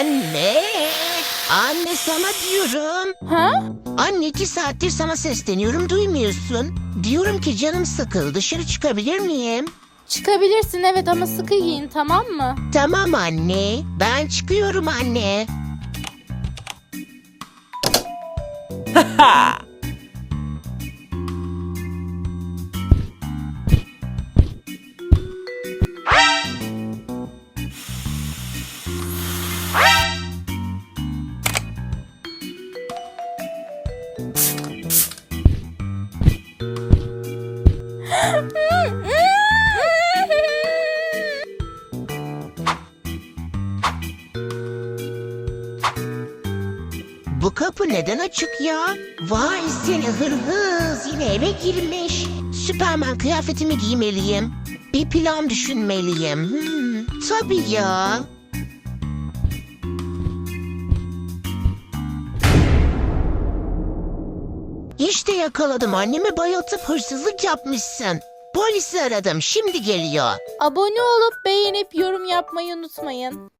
Anne! Anne sana diyorum. Ha? Anne iki saattir sana sesleniyorum duymuyorsun. Diyorum ki canım sıkıldı dışarı çıkabilir miyim? Çıkabilirsin evet ama sıkı giyin tamam mı? Tamam anne. Ben çıkıyorum anne. Bu kapı neden açık ya? Vay seni hırhız yine eve girmiş. Süperman kıyafetimi giymeliyim. Bir plan düşünmeliyim. Hmm, tabii ya. İşte yakaladım annemi bayıltıp hırsızlık yapmışsın. Polisi aradım şimdi geliyor. Abone olup beğenip yorum yapmayı unutmayın.